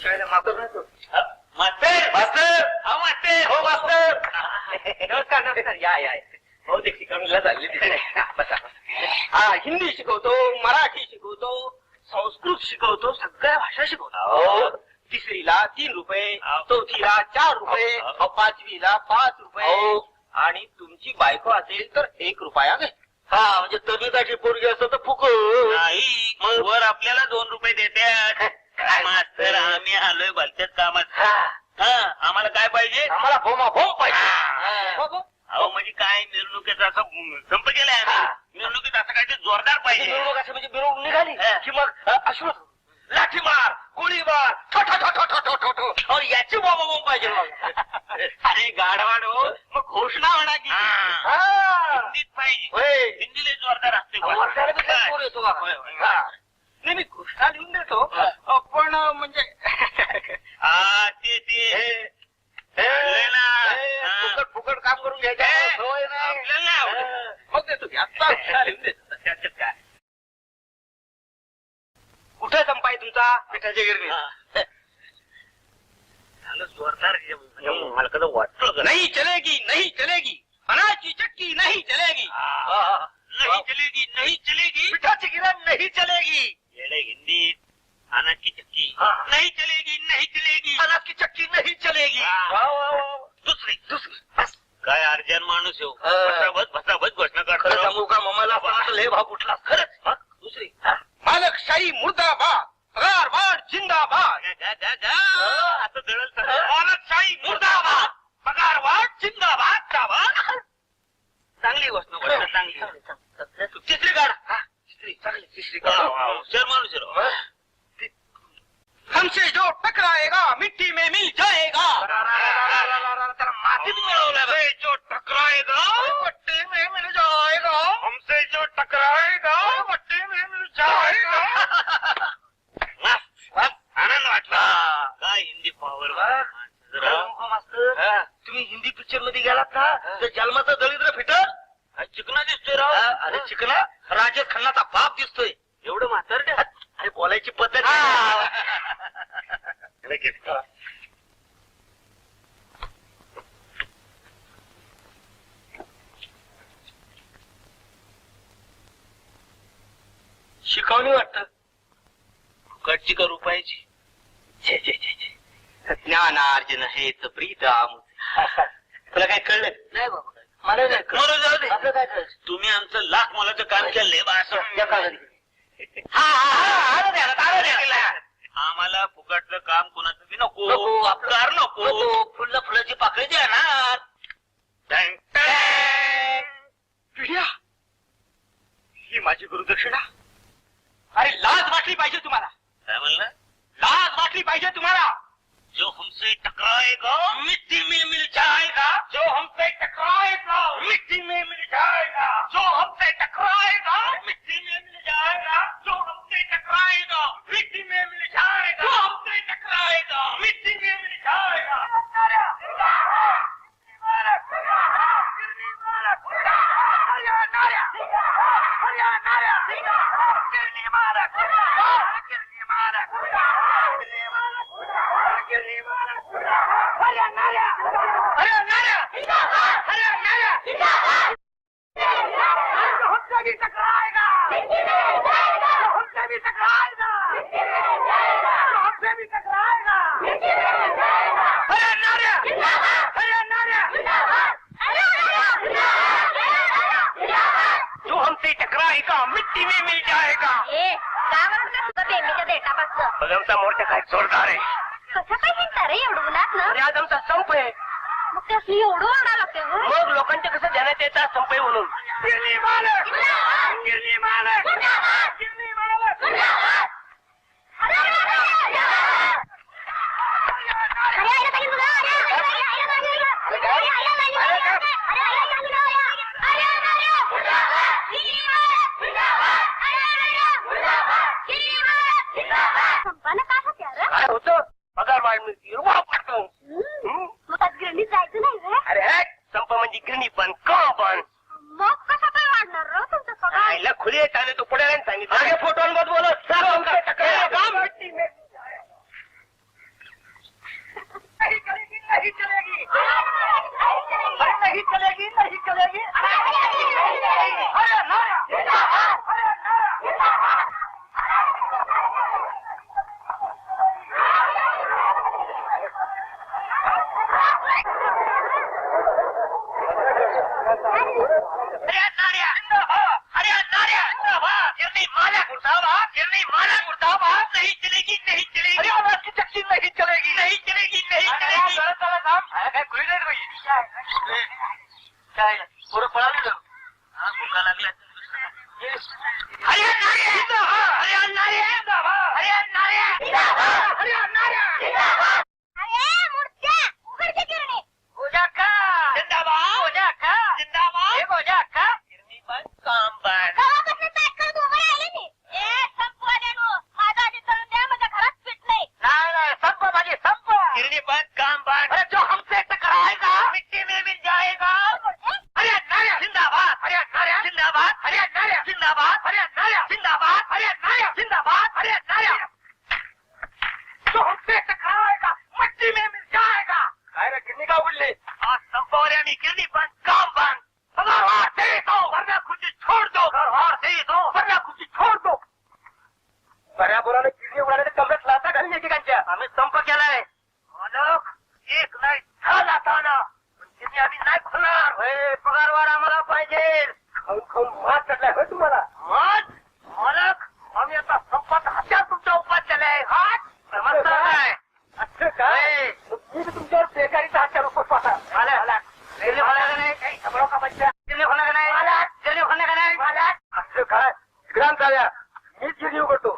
मास्तर. मास्तर मास्तर हा मास्तर हो मास्तर नमस्कार नमस्कार या या ते शिकवणीला चालली. बसा हा हिंदी शिकवतो मराठी शिकवतो संस्कृत शिकवतो सगळ्या भाषा शिकवतो हो. तिसरीला तीन रुपये हो. चौथीला चार रुपये हो. पाचवीला पाच रुपये. आणि तुमची बायको असेल तर एक रुपया हा म्हणजे तबिताची पोरगी असं तर फुक नाही मग वर आपल्याला दोन रुपये देतात? मास्तर आम्ही आलोय भलत्याच कामात हा. आम्हाला काय पाहिजे आम्हाला भोमा भोम पाहिजे हा. हो, हो. अहो म्हणजे काय मिरवणुकीचा असं संप केलाय आम्ही. मिरवणुकीत असं काय ते जोरदार पाहिजे मिरवणूक असं म्हणजे मिरवणूक निघाली हा. की मग अ, अश्वथ लाठी मार गोळी मार ठो ठो ठो ठो ठो ठो ठो ठो अहो, याची बोंब बोंब पाहिजे मग अरे गाढवाड हो मग घोषणा म्हणा की हा. हिंदीत पाहिजे होय. हिंदीला जोरदार असते अहो, वर्षाला बी काही पोर येतो बाबा. होय, होय. हा. नाही मी घोषणा लिहून देतो हा. अ, म्हणजे? हा ते ते. हे, चाललंय ना. हे, हा. फुकट फुकट काम करून घ्यायचं. हे, सवय नाही. आपल्याला नाही आवडत. हा. मग देतो की आत्ता घोषणा लिहून देतो. त्याच्यात काय? कुठे संपाय तुमचा? पिठाच्या गिरणी हा. झालं जोरदार म्हणजे मला कसं वाटलं का? नहीं चलेगी नहीं चलेगी. अनाज की चक्की नहीं चलेगी. हा. नाही चलेगी नाही चलेगी. पिठाची गिरण नहीं चलेगी. अनाची चक्की। हा. नाही चलेगी नाही चलेगी। अनाज की चक्की नहीं चलेगी। हा. वा, वा, वा. दुसरी दुसरी। बस. काय अर्जन माणूस येऊ हा. बसाबस बसाबस घोषणा खरं करतो सांगू का असं वाटलं लय भाव कुठला? खरंच? हा, दुसरी. मालकशाही मुर्दाबाद जिंदाबाद. गा, गा, गा. आता जळल तर. मालकशाही मुर्दाबाद पगारवाढ जिंदाबाद जिंदाबाद चांगली घोषणा घोषणा चांगली तिसरी गाड हा, तिसरी चांगली तिसरी वा, गाड वा, हुशार माणूस आहे राव. हमसे जो टकराएगा मिट्टी में मिल जाएगा त्याला मातीत मिळवलं बे. जो टकराएगा मिट्टी में मिल जाएगा हमसे जो टकराएगा मिट्टी में मिल जाएगा मस्त, मस्त. आनंद वाटला काय हिंदी पॉवर मास्तर तुम्ही हिंदी पिक्चरमध्ये गेलात ना तर जन्माचा दलिद्र फिटर चिकना दिसतोय राव अरे चिकना राजेश खन्नाचा बाप दिसतोय एवढं म्हातारडे अरे बोलायची पद्धत हा. लगेच. शिकवणी वाटत? फुकटची का रुपयाची छे छे छे छे. ज्ञानार्जन हेच प्रीत तुला काय कळलं? नाही बाबा. मला नाही बरं, जाऊ दे. आपलं काय कळलं? तुम्ही आमचं लाख मोलाचं काम केलंय बा असं. हा हा. हा आलं फुकटचं काम कोणाचं? बी नको नको, आपलं- कार नको. नको. फुलं फुलाची पाकळी द्या ना. टँग, टँग. पिढ्या ही माझी गुरुदक्षिणा. अरे लाज वाटली पाहिजे तुम्हाला. काय म्हणलं? लाज वाटली पाहिजे तुम्हाला. जो हमसे टकराएगा मिट्टी में मिल जाएगा. जो हमसे टकराएगा मिट्टी में मिल जाएगा. जो हमसे भी टकराएगा हमसे भी टकराएगा अरे नारे टकराएगा मिट्टी में मिल जाएगा ए काय म्हणत तुझं बेंबीच्या देटापासनं मग आमचा मोर्चा काय जोरदार आहे कसं काय हिंडता रे एवढं उन्हात ना अरे आज आमचा संप आहे मग त्यासनी एवढं ओरडा लागते? मग लोकांच्या कसं ध्यानात येतात संप आहे म्हणून गिरणी मालक गिरणी मालक गिरणी मालक अरे, हरियाणा हरियाणा जिंदाबाद हरियाणा ग्राम चाव्या मीच गिरणी उघडतो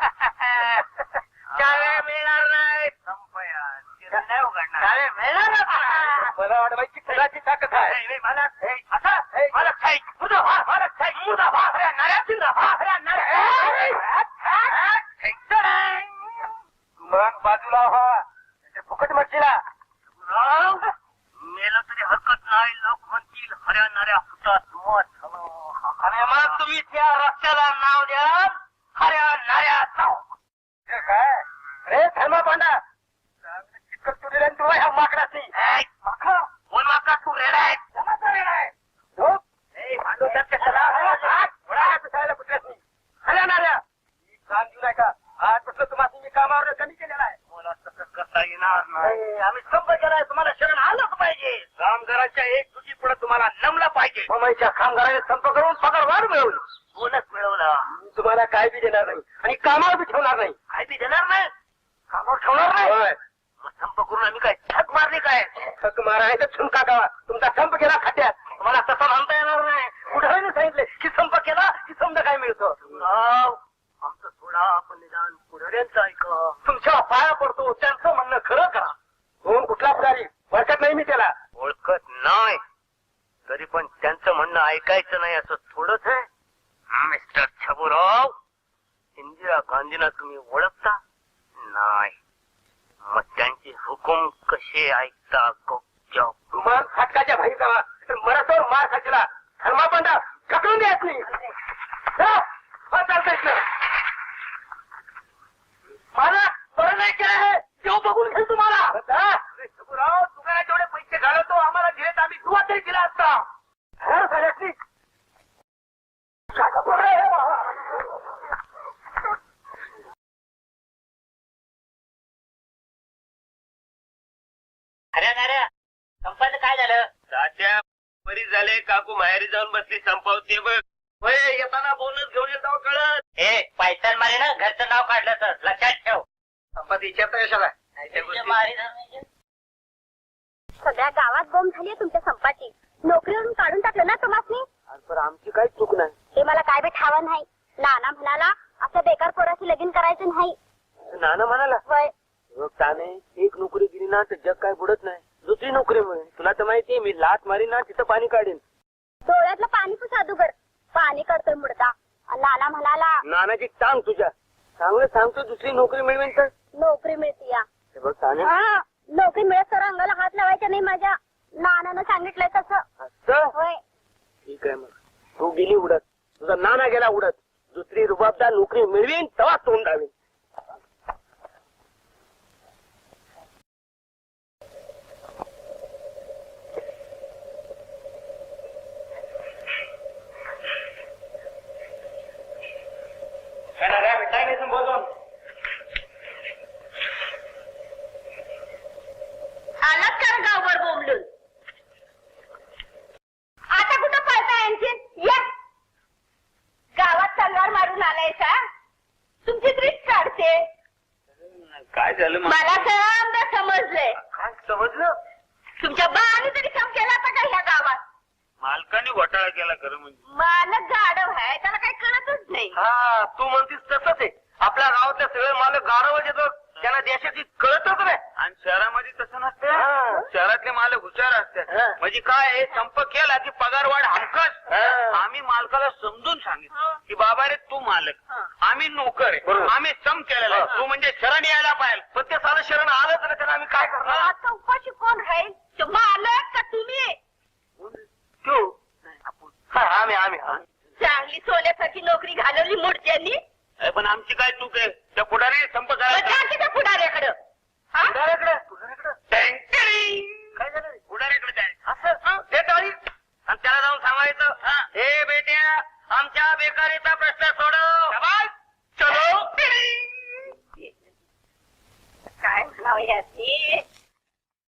चाव्या मिळणार नाही संप यार. गिरणी नाही उघडणार चाव्या मिळणार ना मला वाटवायची खराची ताकद आहे नाही, मालक, हे, आता हे, मालक साहेब, मुर्दा भार, मालक साहेब, मुर्दा भार, अरे नाऱ्या जिंदा भार, अरे नाऱ्या, हे, हे, हे, हे, मग बाजूला व्हा ते फुकट मर्जीला राव, मेलं तरी हरकत नाही लोक म्हणतील हऱ्या नाऱ्या फुटात मत आणि मग तुम्ही त्या रस्त्याला नाव द्याल हऱ्या नाऱ्या नाव हे काय रे धर्मा पांडा चिकट तुडीला तुला ह्या माकडाची माकडा कोण माका तू रेडा आहे जमाचा रेडा आहे झोप. ए, भांडू त्यात कशाला? हात, वळा पिसायला कुठल्याच नाही. हऱ्या नाऱ्या मी काम देऊ नाही का आजपासून तुम्हाला मी कामावर कमी केलेला आहे मला तसं करता येणार नाही नाही, आम्ही संप केलाय तुम्हाला शरण आलंच पाहिजे कामगारांच्या एक तुझी पुढे तुम्हाला नमलं पाहिजे मुंबईच्या कामगाराने संप करून पगार वाढ मिळवली बोनस मिळवला तुम्हाला काय बी देणार नाही. आणि कामावर बी ठेवणार नाही. काय बी देणार नाही? कामावर ठेवणार नाही? करून आम्ही काय थक मारली काय? थक मारायचं छुंका गावा. तुमचा संप केला खात्यात. तुम्हाला तसं म्हणता येणार नाही. पुढे सांगितले. की संप केला की समजा काय मिळतं? आमचं थोडा आपण निदान पुढाऱ्यांचं ऐका. तुमच्या पाया पडतो त्यांचं म्हणणं खरं करा दोन कुठला पुढारी? वर्षात नाही मी त्याला. ओळखत नाही. तरी पण त्यांचं म्हणणं ऐकायचं नाही असं थोडंच आहे. मिस्टर छबुराव इंदिरा गांधींना तुम्ही ओळखता? नाही. मग त्यांचे हुकुम कसे ऐकता गपचप मग फाटकाच्या भाई जावा. मराठोर मार खायला धर्मापंडा ढकलून द्यायच नाही चालतंय इथनं. मला बरं नाही काय आहे तेव्हा बघून घेईल तुम्हाला जा. अरे शंभूराव, तू काय जेवढे पैसे घालवतो आम्हाला घेत आम्ही दुवा तरी दिला असता हा, झाल्याची. काय बरं आहे बाबा. अरे अरे संपाचं काय झालं? तात्या बरी झाले काकू माहेरी जाऊन बसली संपवते बघ. होय येताना बोनस घेऊन येतो कळत. हे पैसा मारे ना घरचं नाव काढलं तर लक्षात ठेव. संपत विचारता कशाला? सगळ्या गावात बॉम्ब झाली तुमच्या संपाची. नोकरीवरून काढून टाकलं ना तुम्हाला पण आमची काही चूक नाही. हे मला काय बी ठावं नाही. नाना म्हणाला असं बेकार पोराशी लगीन करायचं नाही. नाना म्हणाला? वय बघ ताने एक नोकरी गेली ना तर जग काय बुडत नाही. दुसरी नोकरी मिळेल. तुला तर माहितीये मी लात मारी ना तिथं पाणी काढेन. डोळ्यातलं पाणी पण जादूगर पाणी मुडता आणि नाना म्हणाला. नानाची टांग तुझ्या. चांगलं सांगतो दुसरी नोकरी मिळवेल तर? नोकरी मिळते या. हे बघ ताने हा नोकरी मिळत तर अंगाला हात लावायचा नाही माझ्या. नानानं सांगितलंय तसं. असं? होय. ठीक आहे मग. तू गेली उडत. तुझा नाना गेला उडत. दुसरी रुबाबदार नोकरी मिळवीन तेव्हा तोंड डावीन आलात का गावभर बोंबलून आता कुठं पळता यांची या गावात तलवार मारून आलायसा तुमची दृष्ट झालं मला समजा समजलंय. काय समजलं? तुमच्या बाने तरी काम केला होता का ह्या गावात? मालकाने घोटाळा केला खरं म्हणजे. मालक गाडव आहे त्याला काही कळतच नाही. हा तू म्हणतीस तसंच आहे. आपल्या गावातले सगळे मालक गारवच येतात त्यांना देशाची कळतच नाही. आणि शहरामध्ये तसं हा. नसतं शहरातले मालक हुशार असतात. हा. म्हणजे काय संप केला की पगार वाढ हमकच हा. आम्ही मालकाला समजून सांगितलं की बाबा रे तू मालक. हा. आम्ही नोकर आहे. आम्ही सम केलेला आहे. तू म्हणजे शरण यायला पाहिजे. पण ते सारं शरण आलंच ना त्याला आम्ही काय करणार? आता उपाशी कोण राहील? तो मालक का तुम्ही? तू. हा, आम्ही आम्ही. चांगली सोन्यासारखी नोकरी घालवली मोडत्यांनी. अरे पण आमची काय चूक आहे त्या पुढारी संप करायचा त्या पुढाऱ्याकडं हा? पुढाऱ्याकडे, पुढाऱ्याकडे. काय झालं रे? पुढारीकडे जायचं असं दे टाळी. आणि त्याला जाऊन सांगायचं हा. हे बेट्या आमच्या बेकारीचा प्रश्न सोडव शाबास. चलो काय म्हणावं याची